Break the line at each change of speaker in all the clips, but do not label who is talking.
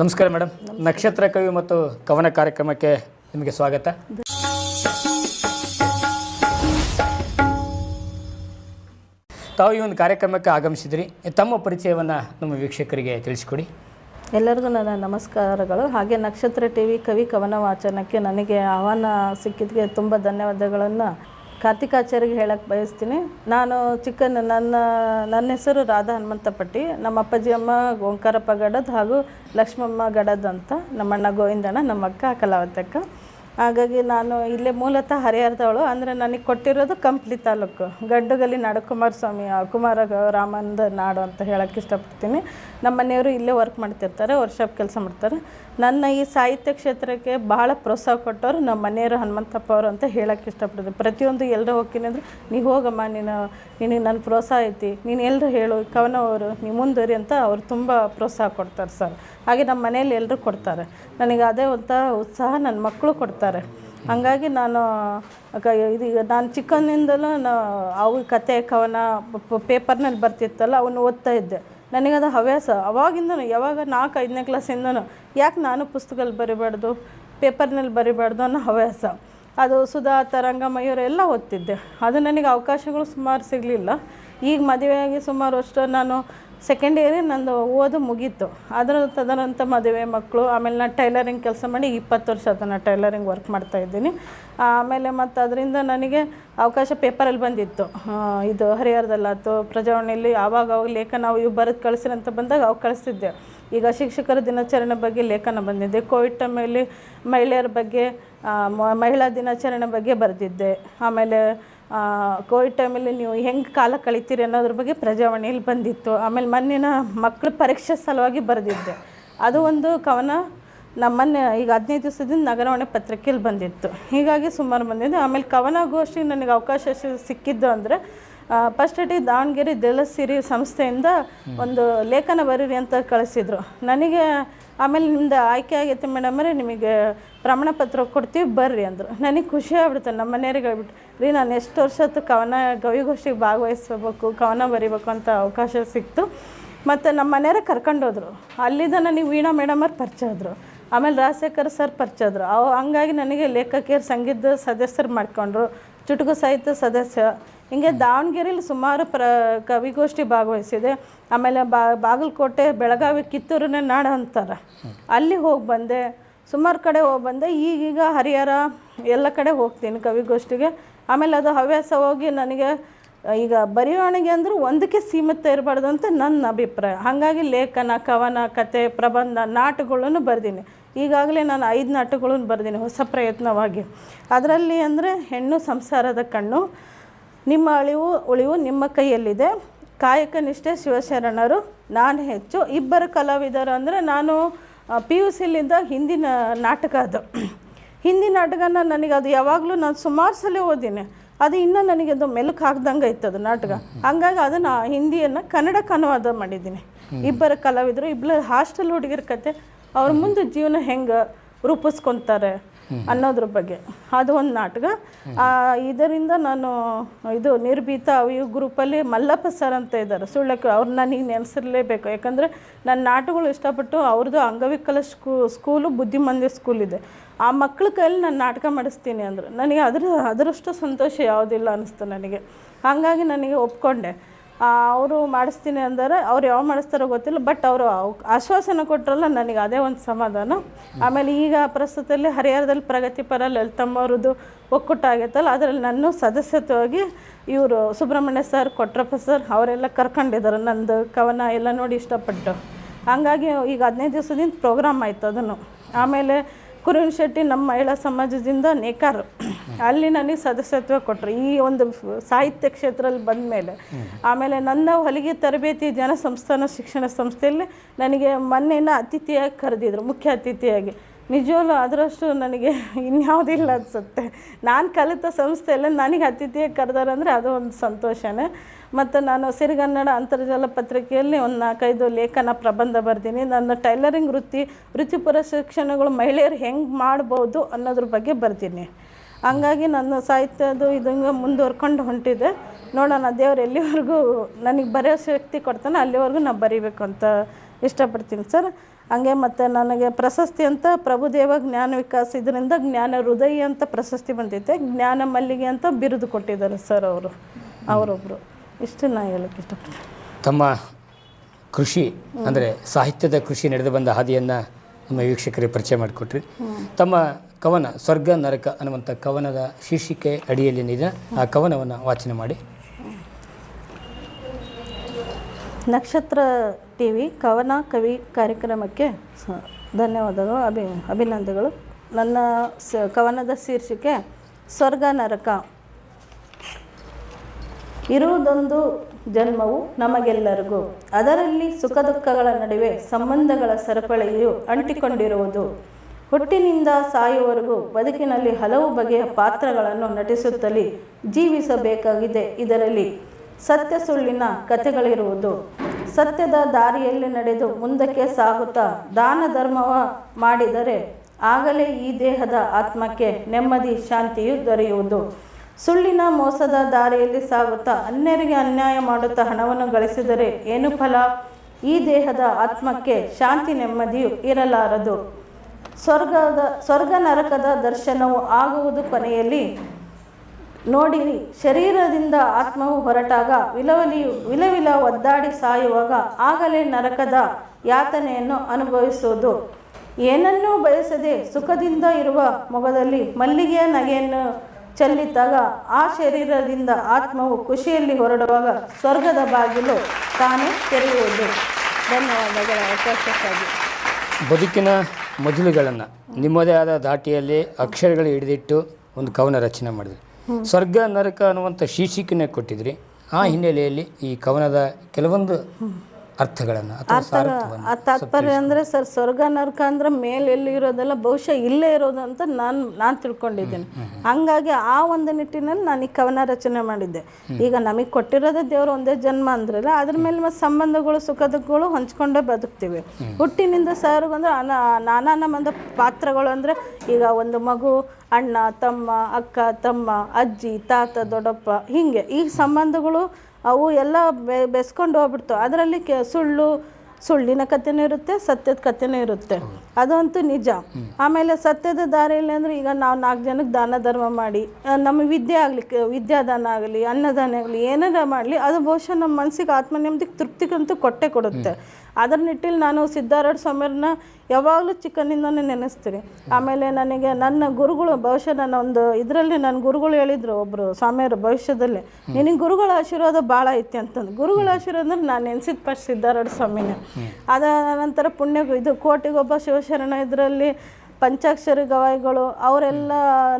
ನಮಸ್ಕಾರ ಮೇಡಮ್. ನಕ್ಷತ್ರ ಕವಿ ಮತ್ತು ಕವನ ಕಾರ್ಯಕ್ರಮಕ್ಕೆ ನಿಮಗೆ ಸ್ವಾಗತ. ತಾವು ಈ ಒಂದು ಕಾರ್ಯಕ್ರಮಕ್ಕೆ ಆಗಮಿಸಿದ್ರಿ. ತಮ್ಮ ಪರಿಚಯವನ್ನು ನಮ್ಮ ವೀಕ್ಷಕರಿಗೆ ತಿಳಿಸಿಕೊಡಿ.
ಎಲ್ಲರಿಗೂ ನನ್ನ ನಮಸ್ಕಾರಗಳು. ಹಾಗೆ ನಕ್ಷತ್ರ ಟಿ ವಿ ಕವಿ ಕವನ ವಾಚನಕ್ಕೆ ನನಗೆ ಆಹ್ವಾನ ಸಿಕ್ಕಿದ್ದಕ್ಕೆ ತುಂಬ ಧನ್ಯವಾದಗಳನ್ನು ಕಾರ್ತಿಕಾಚಾರ್ಯಗೆ ಹೇಳಕ್ಕೆ ಬಯಸ್ತೀನಿ. ನಾನು ಚಿಕ್ಕನ್, ನನ್ನ ನನ್ನ ಹೆಸರು ರಾಧಾ ಹನುಮಂತಪಟ್ಟಿ. ನಮ್ಮ ಅಪ್ಪಾಜಿ ಅಮ್ಮ ಓಂಕಾರಪ್ಪ ಗಡದ್ ಹಾಗೂ ಲಕ್ಷ್ಮಮ್ಮ ಗಡದ್ ಅಂತ ನಮ್ಮಣ್ಣ ಗೋವಿಂದಣ್ಣ, ನಮ್ಮ ಅಕ್ಕ ಕಲಾವತಕ್ಕ. ಹಾಗಾಗಿ ನಾನು ಇಲ್ಲೇ ಮೂಲತಃ ಹರಿಹರದವಳು. ಅಂದರೆ ನನಗೆ ಕೊಟ್ಟಿರೋದು ಕಂಪ್ಲಿ ತಾಲೂಕು. ಗಡ್ಡುಗಲ್ಲಿ ನಾಡಕುಮಾರ ಸ್ವಾಮಿ ಕುಮಾರ ರಾಮಂದ ನಾಡು ಅಂತ ಹೇಳಕ್ಕೆ ಇಷ್ಟಪಡ್ತೀನಿ. ನಮ್ಮ ಮನೆಯವರು ಇಲ್ಲೇ ವರ್ಕ್ ಮಾಡ್ತಿರ್ತಾರೆ ವರ್ಷಾಪ್ ಕೆಲಸ ಮಾಡ್ತಾರೆ. ನನ್ನ ಈ ಸಾಹಿತ್ಯ ಕ್ಷೇತ್ರಕ್ಕೆ ಭಾಳ ಪ್ರೋತ್ಸಾಹ ಕೊಟ್ಟವರು ನಮ್ಮ ಮನೆಯವರು ಹನುಮಂತಪ್ಪ ಅವರು ಅಂತ ಹೇಳಕ್ಕೆ ಇಷ್ಟಪಡ್ತೀನಿ. ಪ್ರತಿಯೊಂದು ಎಲ್ಲರೂ ಹೋಗ್ತೀನಿ ಅಂದರೆ ನೀವು ಹೋಗಮ್ಮ, ನೀನು, ನಿನಗೆ ನನ್ನ ಪ್ರೋತ್ಸಾಹ ಐತಿ. ನೀನು ಎಲ್ಲರೂ ಹೇಳು, ಕವನ ಅವರು ನೀವು ಮುಂದುವರಿ ಅಂತ ಅವರು ತುಂಬ ಪ್ರೋತ್ಸಾಹ ಕೊಡ್ತಾರೆ ಸರ್. ಹಾಗೆ ನಮ್ಮ ಮನೆಯಲ್ಲಿ ಎಲ್ಲರೂ ಕೊಡ್ತಾರೆ. ನನಗೆ ಅದೇ ಒಂಥ ಉತ್ಸಾಹ ನನ್ನ ಮಕ್ಕಳು ಕೊಡ್ತಾರೆ. ಹಂಗಾಗಿ ನಾನು ಇದು ನಾನು ಚಿಕ್ಕಂದಿಂದಲೂ ನಾ ಅವು ಕತೆ, ಕವನ ಪೇಪರ್ನಲ್ಲಿ ಬರ್ತಿತ್ತಲ್ಲ, ಅವನ್ನ ಓದ್ತಾ ಇದ್ದೆ. ನನಗದು ಹವ್ಯಾಸ. ಅವಾಗಿಂದನು, ಯಾವಾಗ ನಾಲ್ಕು, ಐದನೇ ಕ್ಲಾಸಿಂದನು, ಯಾಕೆ ನಾನು ಪುಸ್ತಕದಲ್ಲಿ ಬರಿಬಾರ್ದು, ಪೇಪರ್ನಲ್ಲಿ ಬರಿಬಾರ್ದು ಅನ್ನೋ ಹವ್ಯಾಸ. ಅದು ಸುಧಾ ತರಂಗ ಮಯೂರ ಎಲ್ಲ ಓದ್ತಿದ್ದೆ. ಅದು ನನಗೆ ಅವಕಾಶಗಳು ಸುಮಾರು ಸಿಗಲಿಲ್ಲ. ಈಗ ಮದುವೆಯಾಗಿ ಸುಮಾರು ವರ್ಷ ನಾನು ಸೆಕೆಂಡ್ ಇಯರೇ ನಂದು ಓದು ಮುಗೀತು. ಅದರ ತದನಂತರ ಮದುವೆ ಮಕ್ಕಳು, ಆಮೇಲೆ ನಾನು ಟೈಲರಿಂಗ್ ಕೆಲಸ ಮಾಡಿ ಇಪ್ಪತ್ತು ವರ್ಷ ಅದನ್ನು ನಾನು ಟೈಲರಿಂಗ್ ವರ್ಕ್ ಮಾಡ್ತಾ ಇದ್ದೀನಿ. ಆಮೇಲೆ ಮತ್ತು ಅದರಿಂದ ನನಗೆ ಅವಕಾಶ ಪೇಪರಲ್ಲಿ ಬಂದಿತ್ತು. ಇದು ಹರಿಹರದಲ್ಲಾಯ್ತು ಪ್ರಜಾವಾಣಿಯಲ್ಲಿ ಆವಾಗ ಅವಾಗ ಲೇಖನ ಇವು ಬರೆದು ಕಳಿಸ್ರಿ ಅಂತ ಬಂದಾಗ ಅವು ಕಳಿಸ್ತಿದ್ದೆ. ಈಗ ಶಿಕ್ಷಕರ ದಿನಾಚರಣೆ ಬಗ್ಗೆ ಲೇಖನ ಬಂದಿದ್ದೆ ಕೋವಿಡ್ ಟೈಮಲ್ಲಿ ಮಹಿಳೆಯರ ಬಗ್ಗೆ ಮಹಿಳಾ ದಿನಾಚರಣೆ ಬಗ್ಗೆ ಬರೆದಿದ್ದೆ. ಆಮೇಲೆ ಕೋವಿಡ್ ಟೈಮಲ್ಲಿ ನೀವು ಹೆಂಗೆ ಕಾಲ ಕಳಿತೀರಿ ಅನ್ನೋದ್ರ ಬಗ್ಗೆ ಪ್ರಜಾವಾಣಿಯಲ್ಲಿ ಬಂದಿತ್ತು. ಆಮೇಲೆ ಮೊನ್ನೆನ ಮಕ್ಕಳ ಪರೀಕ್ಷೆ ಸಲುವಾಗಿ ಬರೆದಿದ್ದೆ. ಅದು ಒಂದು ಕವನ ನಮ್ಮ ಮೊನ್ನೆ ಈಗ ಹದಿನೈದು ದಿವಸದಿಂದ ನಗರವಾಣಿ ಪತ್ರಿಕೆಯಲ್ಲಿ ಬಂದಿತ್ತು. ಹೀಗಾಗಿ ಸುಮಾರು ಬಂದಿದೆ. ಆಮೇಲೆ ಕವನಗೋಷ್ಠಿ ನನಗೆ ಅವಕಾಶ ಸಿಕ್ಕಿದ್ದು ಅಂದರೆ ಫಸ್ಟ್ ಅಟಿ ದಾವಣಗೆರೆ ದೆಳಸಿರಿ ಸಂಸ್ಥೆಯಿಂದ ಒಂದು ಲೇಖನ ಬರೀರಿ ಅಂತ ಕಳಿಸಿದ್ರು. ನನಗೆ ಆಮೇಲೆ ನಿಮ್ದು ಆಯ್ಕೆ ಆಗೈತೆ ಮೇಡಮರೇ ನಿಮಗೆ ಪ್ರಮಾಣ ಪತ್ರ ಕೊಡ್ತೀವಿ, ಬರ್ರಿ ಅಂದರು. ನನಗೆ ಖುಷಿ ಆಗ್ಬಿಡ್ತು, ನಮ್ಮ ಮನೆಯವ್ರಿಗೆ ಹೇಳ್ಬಿಟ್ಟು, ರೀ ನಾನು ಎಷ್ಟು ವರ್ಷ ಹೊತ್ತು ಕವನ ಗವಿಗೋಷ್ಠಿಗೆ ಭಾಗವಹಿಸ್ಬೇಕು, ಕವನ ಬರಿಬೇಕು ಅಂತ ಅವಕಾಶ ಸಿಕ್ತು. ಮತ್ತು ನಮ್ಮ ಮನೆಯವರೇ ಕರ್ಕೊಂಡೋದ್ರು ಅಲ್ಲಿಂದ ನನಗೆ ವೀಣಾ ಮೇಡಮರ್ ಪರಿಚಯ ಆದರು. ಆಮೇಲೆ ರಾಜಶೇಖರ್ ಸರ್ ಪರಿಚಯ ಆದರು. ಅವು ಹಂಗಾಗಿ ನನಗೆ ಲೇಖಕಿಯರು, ಸಂಗೀತ ಸದಸ್ಯರು ಮಾಡ್ಕೊಂಡ್ರು. ಚುಟುಕು ಸಾಹಿತ್ಯ ಸದಸ್ಯ. ಹಿಂಗೆ ದಾವಣಗೆರೆಯಲ್ಲಿ ಸುಮಾರು ಪ್ರ ಕವಿಗೋಷ್ಠಿ ಭಾಗವಹಿಸಿದೆ. ಆಮೇಲೆ ಬಾ ಬಾಗಲಕೋಟೆ, ಬೆಳಗಾವಿ, ಕಿತ್ತೂರನ್ನೇ ನಾಡು ಅಂತಾರೆ. ಅಲ್ಲಿ ಹೋಗಿ ಬಂದೆ. ಸುಮಾರು ಕಡೆ ಹೋಗಿ ಬಂದೆ. ಈಗೀಗ ಹರಿಹರ ಎಲ್ಲ ಕಡೆ ಹೋಗ್ತೀನಿ ಕವಿಗೋಷ್ಠಿಗೆ. ಆಮೇಲೆ ಅದು ಹವ್ಯಾಸ ಹೋಗಿ ನನಗೆ, ಈಗ ಬರೆಯೋಣಿಗೆ ಅಂದರೂ ಒಂದಕ್ಕೆ ಸೀಮಿತ ಇರಬಾರ್ದು ಅಂತ ನನ್ನ ಅಭಿಪ್ರಾಯ. ಹಾಗಾಗಿ ಲೇಖನ, ಕವನ, ಕತೆ, ಪ್ರಬಂಧ, ನಾಟಕಗಳನ್ನು ಬರೆದೀನಿ. ಈಗಾಗಲೇ ನಾನು ಐದು ನಾಟಕಗಳನ್ನು ಬರೆದೀನಿ ಹೊಸ ಪ್ರಯತ್ನವಾಗಿ. ಅದರಲ್ಲಿ ಅಂದರೆ ಹೆಣ್ಣು ಸಂಸಾರದ ಕಣ್ಣು. ನಿಮ್ಮ ಅಳಿವು ಉಳಿವು ನಿಮ್ಮ ಕೈಯಲ್ಲಿದೆ. ಕಾಯಕ ನಿಷ್ಠೆ ಶಿವಶರಣರು, ನಾನು ಹೆಚ್ಚು. ಇಬ್ಬರು ಕಲಾವಿದರು ಅಂದರೆ ನಾನು ಪಿ ಯು ಸಿಲಿಂದ ಹಿಂದಿನ ನಾಟಕ ಅದು. ಹಿಂದಿ ನಾಟಕನ ನನಗೆ ಅದು ಯಾವಾಗಲೂ ನಾನು ಸುಮಾರು ಸಲ ಓದಿನಿ. ಅದು ಇನ್ನೂ ನನಗೆ ಅದು ಮೆಲುಕು ಹಾಕ್ದಂಗೆ ಇತ್ತು ಅದು ನಾಟಕ. ಹಂಗಾಗಿ ಅದನ್ನು ಹಿಂದಿಯನ್ನು ಕನ್ನಡಕ್ಕೆ ಅನುವಾದ ಮಾಡಿದ್ದೀನಿ. ಇಬ್ಬರು ಕಲಾವಿದರು ಇಬ್ಬರು ಹಾಸ್ಟೆಲ್ ಹುಡುಗಿರ ಕತೆ. ಅವ್ರ ಮುಂದೆ ಜೀವನ ಹೆಂಗೆ ರೂಪಿಸ್ಕೊತಾರೆ? ಅನ್ನೋದ್ರ ಬಗ್ಗೆ. ಅದು ಒಂದು ನಾಟಕ. ಇದರಿಂದ ನಾನು, ಇದು ನಿರ್ಭೀತ ಇವು ಗ್ರೂಪಲ್ಲಿ ಮಲ್ಲಪ್ಪ ಸರ್ ಅಂತ ಇದ್ದಾರೆ. ಸುಳ್ಳಕ್ಕೆ ಅವ್ರು ನನಗೆ ನೆನೆಸಿರ್ಲೇಬೇಕು. ಯಾಕಂದರೆ ನನ್ನ ನಾಟಕಗಳು ಇಷ್ಟಪಟ್ಟು ಅವ್ರದ್ದು ಅಂಗವಿಕಲ ಸ್ಕೂ, ಸ್ಕೂಲು ಬುದ್ಧಿಮಂದಿ ಸ್ಕೂಲ್ ಇದೆ. ಆ ಮಕ್ಳ ಕೈಯಲ್ಲಿ ನಾನು ನಾಟಕ ಮಾಡಿಸ್ತೀನಿ ಅಂದರು. ನನಗೆ ಅದ್ರ, ಅದರಷ್ಟು ಸಂತೋಷ ಯಾವುದಿಲ್ಲ ಅನ್ನಿಸ್ತು ನನಗೆ. ಹಾಗಾಗಿ ನನಗೆ ಒಪ್ಕೊಂಡೆ. ಅವರು ಮಾಡಿಸ್ತೀನಿ ಅಂದರೆ ಅವ್ರು ಯಾವ ಮಾಡಿಸ್ತಾರೋ ಗೊತ್ತಿಲ್ಲ ಬಟ್ ಅವರು ಆಶ್ವಾಸನೆ ಕೊಟ್ಟರಲ್ಲ ನನಗೆ ಅದೇ ಒಂದು ಸಮಾಧಾನ. ಆಮೇಲೆ ಈಗ ಪ್ರಸ್ತುತದಲ್ಲಿ ಹರಿಹರದಲ್ಲಿ ಪ್ರಗತಿಪರ ಲಲಿತಮ್ಮವ್ರದ್ದು ಒಕ್ಕೂಟ ಆಗೈತಲ್ಲ, ಅದರಲ್ಲಿ ನನ್ನ ಸದಸ್ಯತ್ವವಾಗಿ ಇವರು ಸುಬ್ರಹ್ಮಣ್ಯ ಸರ್, ಕೊಟ್ರಪ್ಪ ಸರ್, ಅವರೆಲ್ಲ ಕರ್ಕೊಂಡಿದ್ದಾರೆ ನಂದು ಕವನ ಎಲ್ಲ ನೋಡಿ ಇಷ್ಟಪಟ್ಟು. ಹಂಗಾಗಿ ಈಗ ಹದಿನೈದು ದಿವಸದಿಂದ ಪ್ರೋಗ್ರಾಮ್ ಆಯಿತು ಅದನ್ನು. ಆಮೇಲೆ ಕುರುವಿನ ಶೆಟ್ಟಿ ನಮ್ಮ ಮಹಿಳಾ ಸಮಾಜದಿಂದ ನೇಕಾರು. ಅಲ್ಲಿ ನನಗೆ ಸದಸ್ಯತ್ವ ಕೊಟ್ಟರು ಈ ಒಂದು ಸಾಹಿತ್ಯ ಕ್ಷೇತ್ರದಲ್ಲಿ ಬಂದ ಮೇಲೆ ಆಮೇಲೆ ನನ್ನ ಹೊಲಿಗೆ ತರಬೇತಿ ಜನ ಸಂಸ್ಥಾನ ಶಿಕ್ಷಣ ಸಂಸ್ಥೆಯಲ್ಲಿ ನನಗೆ ಮೊನ್ನೆನ ಅತಿಥಿಯಾಗಿ ಕರೆದಿದ್ರು, ಮುಖ್ಯ ಅತಿಥಿಯಾಗಿ. ನಿಜವಲ್ಲೂ ಅದರಷ್ಟು ನನಗೆ ಇನ್ಯಾವುದಿಲ್ಲ ಅನಿಸುತ್ತೆ. ನಾನು ಕಲಿತ ಸಂಸ್ಥೆಯಲ್ಲೇ ನನಗೆ ಅತಿಥಿಯಾಗಿ ಕರೆದಾರಂದ್ರೆ ಅದು ಒಂದು ಸಂತೋಷನೇ. ಮತ್ತು ನಾನು ಸಿರಿಗನ್ನಡ ಅಂತರ್ಜಾಲ ಪತ್ರಿಕೆಯಲ್ಲಿ ಒಂದು ನಾಲ್ಕೈದು ಲೇಖನ ಪ್ರಬಂಧ ಬರ್ತೀನಿ ನನ್ನ ಟೈಲರಿಂಗ್ ವೃತ್ತಿ ವೃತ್ತಿಪರ ಶಿಕ್ಷಣಗಳು ಮಹಿಳೆಯರು ಹೆಂಗೆ ಮಾಡ್ಬೋದು ಅನ್ನೋದ್ರ ಬಗ್ಗೆ ಬರ್ತೀನಿ ಹಂಗಾಗಿ ನನ್ನ ಸಾಹಿತ್ಯದು ಇದಂಗೆ ಮುಂದುವರ್ಕೊಂಡು ಹೊಂಟಿದೆ. ನೋಡೋಣ, ದೇವ್ರು ಎಲ್ಲಿವರೆಗೂ ನನಗೆ ಬರೆಯೋ ಶಕ್ತಿ ಕೊಡ್ತಾನೆ ಅಲ್ಲಿವರೆಗೂ ನಾನು ಬರಿಬೇಕು ಅಂತ ಇಷ್ಟಪಡ್ತೀನಿ ಸರ್. ಹಂಗೆ ಮತ್ತು ನನಗೆ ಪ್ರಶಸ್ತಿ ಅಂತ ಪ್ರಭುದೇವ ಜ್ಞಾನ ವಿಕಾಸ ಇದರಿಂದ ಜ್ಞಾನ ಹೃದಯ ಅಂತ ಪ್ರಶಸ್ತಿ ಬಂದೈತೆ ಜ್ಞಾನ ಮಲ್ಲಿಗೆ ಅಂತ ಬಿರುದು ಕೊಟ್ಟಿದ್ದಾರೆ ಸರ್ ಅವರು ಅವರೊಬ್ಬರು ಇಷ್ಟು ನಾನು ಹೇಳಕ್ಕೆ ಇಷ್ಟಪಡ್ತೀನಿ.
ತಮ್ಮ ಕೃಷಿ ಅಂದರೆ ಸಾಹಿತ್ಯದ ಕೃಷಿ ನಡೆದು ಬಂದ ಹಾದಿಯನ್ನು ನಮ್ಮ ವೀಕ್ಷಕರಿಗೆ ಪರಿಚಯ ಮಾಡಿಕೊಟ್ರಿ. ತಮ್ಮ ಕವನ ಸ್ವರ್ಗ ನರಕ ಅನ್ನುವಂಥ ಕವನದ ಶೀರ್ಷಿಕೆ ಅಡಿಯಲ್ಲೇನಿದೆ ಆ ಕವನವನ್ನು ವಾಚನ ಮಾಡಿ.
ನಕ್ಷತ್ರ ಟಿ ವಿ ಕವನ ಕವಿ ಕಾರ್ಯಕ್ರಮಕ್ಕೆ ಧನ್ಯವಾದಗಳು ಅಭಿ ಅಭಿನಂದನೆಗಳು. ನನ್ನ ಸ ಕವನದ ಶೀರ್ಷಿಕೆ ಸ್ವರ್ಗ ನರಕ. ಇರುವುದೊಂದು ಜನ್ಮವು ನಮಗೆಲ್ಲರಿಗೂ. ಅದರಲ್ಲಿ ಸುಖ ದುಃಖಗಳ ನಡುವೆ ಸಂಬಂಧಗಳ ಸರಪಳಿಯು ಅಂಟಿಕೊಂಡಿರುವುದು. ಹುಟ್ಟಿನಿಂದ ಸಾಯುವವರೆಗೂ ಬದುಕಿನಲ್ಲಿ ಹಲವು ಬಗೆಯ ಪಾತ್ರಗಳನ್ನು ನಟಿಸುತ್ತಲೇ ಜೀವಿಸಬೇಕಾಗಿದೆ ಇದರಲ್ಲಿ. ಸತ್ಯ ಸುಳ್ಳಿನ ಕಥೆಗಳಿರುವುದು. ಸತ್ಯದ ದಾರಿಯಲ್ಲಿ ನಡೆದು ಮುಂದಕ್ಕೆ ಸಾಗುತ್ತಾ ದಾನ ಧರ್ಮವ ಮಾಡಿದರೆ ಆಗಲೇ ಈ ದೇಹದ ಆತ್ಮಕ್ಕೆ ನೆಮ್ಮದಿ ಶಾಂತಿಯು ದೊರೆಯುವುದು. ಸುಳ್ಳಿನ ಮೋಸದ ದಾರಿಯಲ್ಲಿ ಸಾಗುತ್ತಾ ಅನ್ಯರಿಗೆ ಅನ್ಯಾಯ ಮಾಡುತ್ತಾ ಹಣವನ್ನು ಗಳಿಸಿದರೆ ಏನು ಫಲ? ಈ ದೇಹದ ಆತ್ಮಕ್ಕೆ ಶಾಂತಿ ನೆಮ್ಮದಿಯು ಇರಲಾರದು. ಸ್ವರ್ಗದ, ಸ್ವರ್ಗ ನರಕದ ದರ್ಶನವು ಆಗುವುದು ಕೊನೆಯಲ್ಲಿ. ನೋಡಿರಿ ಶರೀರದಿಂದ ಆತ್ಮವು ಹೊರಟಾಗ ವಿಲವಲಿಯು, ವಿಲವಿಲ ಒದ್ದಾಡಿ ಸಾಯುವಾಗ ಆಗಲೇ ನರಕದ ಯಾತನೆಯನ್ನು ಅನುಭವಿಸುವುದು. ಏನನ್ನೂ ಬಯಸದೆ ಸುಖದಿಂದ ಇರುವ ಮೊಗದಲ್ಲಿ ಮಲ್ಲಿಗೆಯ ನಗೆಯನ್ನು ಚೆಲ್ಲಿದ್ದಾಗ ಆ ಶರೀರದಿಂದ ಆತ್ಮವು ಖುಷಿಯಲ್ಲಿ ಹೊರಡುವಾಗ ಸ್ವರ್ಗದ ಬಾಗಿಲು ತಾನೇ ತೆರೆಯುವುದು. ಧನ್ಯವಾದಗಳ ಅವಕಾಶಕ್ಕಾಗಿ.
ಬದುಕಿನ ಮಜಲುಗಳನ್ನು ನಿಮ್ಮದೇ ಆದ ದಾಟಿಯಲ್ಲಿ ಅಕ್ಷರಗಳು ಹಿಡಿದಿಟ್ಟು ಒಂದು ಕವನ ರಚನೆ ಮಾಡಿದ್ರಿ. ಸ್ವರ್ಗ ನರಕ ಅನ್ನುವಂಥ ಶೀರ್ಷಿಕೆನೇ ಕೊಟ್ಟಿದ್ರಿ. ಆ ಹಿನ್ನೆಲೆಯಲ್ಲಿ ಈ ಕವನದ ಕೆಲವೊಂದು ಅರ್ಥಗಳನ್ನು
ತಾತ್ಪರ್ಯ ಅಂದ್ರೆ ಸರ್ ಸ್ವರ್ಗ ನರಕ ಅಂದ್ರೆ ಮೇಲೆ ಎಲ್ಲಿ ಇರೋದೆಲ್ಲ ಬಹುಶಃ ಇಲ್ಲೇ ಇರೋದು ಅಂತ ನಾನು ನಾನು ತಿಳ್ಕೊಂಡಿದ್ದೀನಿ. ಹಂಗಾಗಿ ಆ ಒಂದು ನಿಟ್ಟಿನಲ್ಲಿ ನಾನು ಈ ಕವನ ರಚನೆ ಮಾಡಿದ್ದೆ. ಈಗ ನಮಗೆ ಕೊಟ್ಟಿರೋದೇ ದೇವರು ಒಂದೇ ಜನ್ಮ ಅಂದ್ರಲ್ಲ ಅದ್ರ ಮೇಲೆ ಮತ್ತೆ ಸಂಬಂಧಗಳು ಸುಖ ದುಃಖಗಳು ಹಂಚ್ಕೊಂಡೇ ಬದುಕ್ತೀವಿ. ಹುಟ್ಟಿನಿಂದ ಸರ್ ಅಂದ್ರೆ ಅನ ನಾನಾ ನಮ್ಮಂದ ಪಾತ್ರಗಳು ಅಂದ್ರೆ ಈಗ ಒಂದು ಮಗು ಅಣ್ಣ ತಮ್ಮ ಅಕ್ಕ ತಮ್ಮ ಅಜ್ಜಿ ತಾತ ದೊಡ್ಡಪ್ಪ ಹೀಗೆ ಈ ಸಂಬಂಧಗಳು ಅವು ಎಲ್ಲ ಬೆಸ್ಕೊಂಡು ಹೋಗ್ಬಿಡ್ತು. ಅದರಲ್ಲಿ ಕೆ ಸುಳ್ಳು ಸುಳ್ಳಿನ ಕಥೆನೂ ಇರುತ್ತೆ ಸತ್ಯದ ಕಥೆನೂ ಇರುತ್ತೆ. ಅದಂತೂ ನಿಜ. ಆಮೇಲೆ ಸತ್ಯದ ದಾರಿಯಲ್ಲಿ ಅಂದರೆ ಈಗ ನಾವು ನಾಲ್ಕು ಜನಕ್ಕೆ ದಾನ ಧರ್ಮ ಮಾಡಿ ನಮ್ಮ ವಿದ್ಯೆ ಆಗಲಿ ವಿದ್ಯಾದಾನ ಆಗಲಿ, ಅನ್ನದಾನ ಆಗಲಿ, ಏನಾರ ಮಾಡಲಿ, ಅದು ಬಹುಶಃ ನಮ್ಮ ಮನಸ್ಸಿಗೆ ಆತ್ಮ ನೆಮ್ಮದಿಗೆ ತೃಪ್ತಿಗಂತೂ ಕೊಟ್ಟೆ ಕೊಡುತ್ತೆ. ಅದರ ನಿಟ್ಟಿನಲ್ಲಿ ನಾನು ಸಿದ್ಧಾರೂಢ ಸ್ವಾಮಿಯರನ್ನ ಯಾವಾಗಲೂ ಚಿಕ್ಕನಿಂದನೇ ನೆನೆಸ್ತೀರಿ ಆಮೇಲೆ ನನಗೆ ನನ್ನ ಗುರುಗಳು, ಬಹುಶಃ ನನ್ನ ಒಂದು ಇದರಲ್ಲಿ ನನ್ನ ಗುರುಗಳು ಹೇಳಿದರು ಒಬ್ಬರು ಸ್ವಾಮಿಯವರು ಭವಿಷ್ಯದಲ್ಲಿ, ನಿನಗೆ ಗುರುಗಳ ಆಶೀರ್ವಾದ ಭಾಳ ಐತಿ ಅಂತಂದು. ಗುರುಗಳ ಆಶೀರ್ವಾದ ಅಂದ್ರೆ ನಾನು ನೆನೆಸಿದ ಫಸ್ಟ್ ಸಿದ್ಧಾರೂಢ ಸ್ವಾಮಿನೇ. ಅದ ನಂತರ ಪುಣ್ಯ ಇದು ಕೋಟಿಗೊಬ್ಬ ಶಿವಶರಣ ಇದರಲ್ಲಿ ಪಂಚಾಕ್ಷರಿ ಗವಾಯಿಗಳು, ಅವರೆಲ್ಲ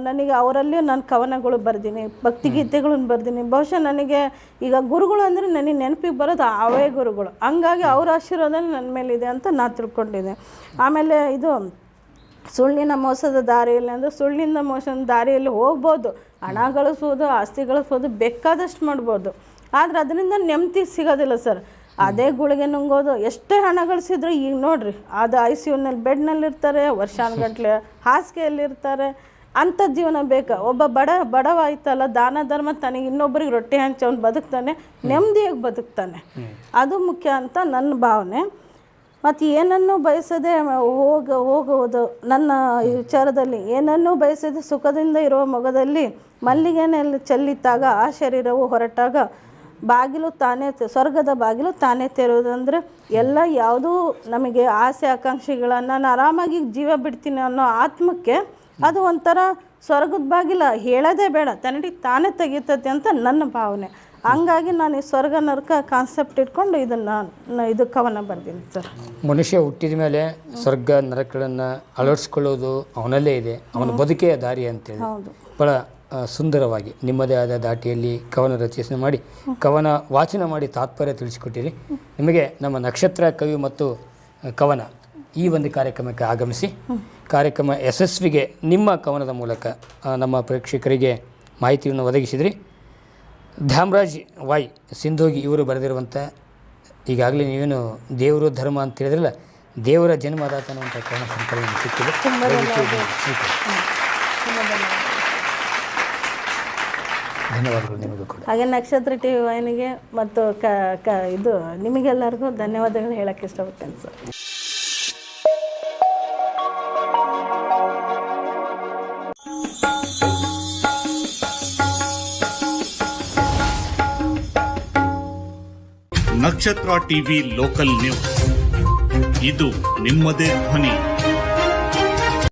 ನನಗೆ ಅವರಲ್ಲಿಯೂ ನಾನು ಕವನಗಳು ಬರ್ದೀನಿ, ಭಕ್ತಿಗೀತೆಗಳನ್ನು ಬರ್ದೀನಿ. ಬಹುಶಃ ನನಗೆ ಈಗ ಗುರುಗಳು ಅಂದರೆ ನನಗೆ ನೆನಪಿಗೆ ಬರೋದು ಅವೇ ಗುರುಗಳು. ಹಂಗಾಗಿ ಅವ್ರ ಆಶೀರ್ವಾದ ನನ್ನ ಮೇಲಿದೆ ಅಂತ ನಾನು ತಿಳ್ಕೊಂಡಿದ್ದೆ. ಆಮೇಲೆ ಇದು ಸುಳ್ಳಿನ ಮೋಸದ ದಾರಿಯಲ್ಲಿ ಅಂದರೆ ಸುಳ್ಳಿನ ಮೋಸದ ದಾರಿಯಲ್ಲಿ ಹೋಗ್ಬೋದು, ಹಣ ಗಳಿಸ್ಬೋದು, ಆಸ್ತಿ ಗಳಿಸ್ಬೋದು, ಬೇಕಾದಷ್ಟು ಮಾಡ್ಬೋದು. ಆದರೆ ಅದರಿಂದ ನೆಮ್ಮದಿ ಸಿಗೋದಿಲ್ಲ ಸರ್. ಅದೇ ಗುಳಿಗೆ ನುಂಗೋದು. ಎಷ್ಟೇ ಹಣ ಗಳಿಸಿದ್ರು ಈಗ ನೋಡ್ರಿ, ಅದು ಐ ಸಿ ಯುನಲ್ಲಿ ಬೆಡ್ನಲ್ಲಿರ್ತಾರೆ ವರ್ಷಾನುಗಟ್ಲೆ ಹಾಸಿಗೆಯಲ್ಲಿರ್ತಾರೆ. ಅಂಥ ಜೀವನ ಬೇಕಾ. ಒಬ್ಬ ಬಡ ಬಡವ ಆಯ್ತಲ್ಲ ದಾನ ಧರ್ಮ ತನಗೆ ಇನ್ನೊಬ್ಬರಿಗೆ ರೊಟ್ಟಿ ಹಂಚಿ ಅವ್ನು ಬದುಕ್ತಾನೆ, ನೆಮ್ಮದಿಯಾಗಿ ಬದುಕ್ತಾನೆ. ಅದು ಮುಖ್ಯ ಅಂತ ನನ್ನ ಭಾವನೆ. ಮತ್ತು ಏನನ್ನೂ ಬಯಸದೆ ಹೋಗ, ಹೋಗುವುದು ನನ್ನ ವಿಚಾರದಲ್ಲಿ, ಏನನ್ನೂ ಬಯಸದೆ ಸುಖದಿಂದ ಇರುವ ಮೊಗದಲ್ಲಿ ಮಲ್ಲಿಗೆನಲ್ಲಿ ಚೆಲ್ಲಿದ್ದಾಗ ಆ ಶರೀರವು ಹೊರಟಾಗ ಬಾಗಿಲು ತಾನೇ ಸ್ವರ್ಗದ ಬಾಗಿಲು ತಾನೇ ತೆರೆಯುವುದಂದರೆ ಎಲ್ಲ ಯಾವುದೂ ನಮಗೆ ಆಸೆ ಆಕಾಂಕ್ಷೆಗಳನ್ನು ನಾನು ಆರಾಮಾಗಿ ಜೀವ ಬಿಡ್ತೀನಿ ಅನ್ನೋ ಆತ್ಮಕ್ಕೆ ಅದು ಒಂಥರ ಸ್ವರ್ಗದ ಬಾಗಿಲ ಹೇಳೋದೇ ಬೇಡ ತನ್ನಡಿ ತಾನೇ ತೆಗೀತದೆ ಅಂತ ನನ್ನ ಭಾವನೆ. ಹಂಗಾಗಿ ನಾನು ಈ ಸ್ವರ್ಗ ನರಕ ಕಾನ್ಸೆಪ್ಟ್ ಇಟ್ಕೊಂಡು ಇದನ್ನು ಇದು ಕವನ ಬರ್ತೀನಿ ಸರ್.
ಮನುಷ್ಯ ಹುಟ್ಟಿದ ಮೇಲೆ ಸ್ವರ್ಗ ನರಕಗಳನ್ನು ಅಳವಡಿಸ್ಕೊಳ್ಳೋದು ಅವನಲ್ಲೇ ಇದೆ ಅವನ ಬದುಕೆಯ ದಾರಿ ಅಂತೇಳಿ.
ಹೌದು.
ಭಾಳ ಆ, ಸುಂದರವಾಗಿ ನಿಮ್ಮದೇ ಆದ ದಾಟಿಯಲ್ಲಿ ಕವನ ರಚನೆ ಮಾಡಿ ಕವನ ವಾಚನ ಮಾಡಿ ತಾತ್ಪರ್ಯ ತಿಳಿಸಿಕೊಟ್ಟಿರಿ. ನಿಮಗೆ ನಮ್ಮ ನಕ್ಷತ್ರ ಕವಿ ಮತ್ತು ಕವನ ಈ ಒಂದು ಕಾರ್ಯಕ್ರಮಕ್ಕೆ ಆಗಮಿಸಿ ಕಾರ್ಯಕ್ರಮ ಯಶಸ್ವಿಗೆ ನಿಮ್ಮ ಕವನದ ಮೂಲಕ ನಮ್ಮ ಪ್ರೇಕ್ಷಕರಿಗೆ ಮಾಹಿತಿಯನ್ನು ಒದಗಿಸಿದ್ರಿ. ಧ್ಯಾಮರಾಜ್ ವಾಯ್ ಸಿಂಧೋಗಿ ಇವರು ಬರೆದಿರುವಂಥ ಈಗಾಗಲೇ ನೀವೇನು ದೇವರು ಧರ್ಮ ಅಂತ ಹೇಳಿದ್ರಲ್ಲ ದೇವರ ಜನ್ಮದಾತ ಅಂತ ಕವನ ಸಂಕಲನ ಸಿಕ್ಕಿದೆ. ಧನ್ಯವಾದಗಳು ನಿಮಗೂ ಕೂಡ.
ಹಾಗೆ ನಕ್ಷತ್ರ ಟಿ ವಿ ವಾಹಿನಿಗೆ ಮತ್ತು ಕ ಕ ಇದು ನಿಮಗೆಲ್ಲರಿಗೂ ಧನ್ಯವಾದಗಳು ಹೇಳಕ್ಕೆ ಇಷ್ಟಪಡ್ತೇನೆ ಸರ್.
ನಕ್ಷತ್ರ ಟಿವಿ ಲೋಕಲ್ ನ್ಯೂಸ್. ಇದು ನಿಮ್ಮದೇ ಧ್ವನಿ.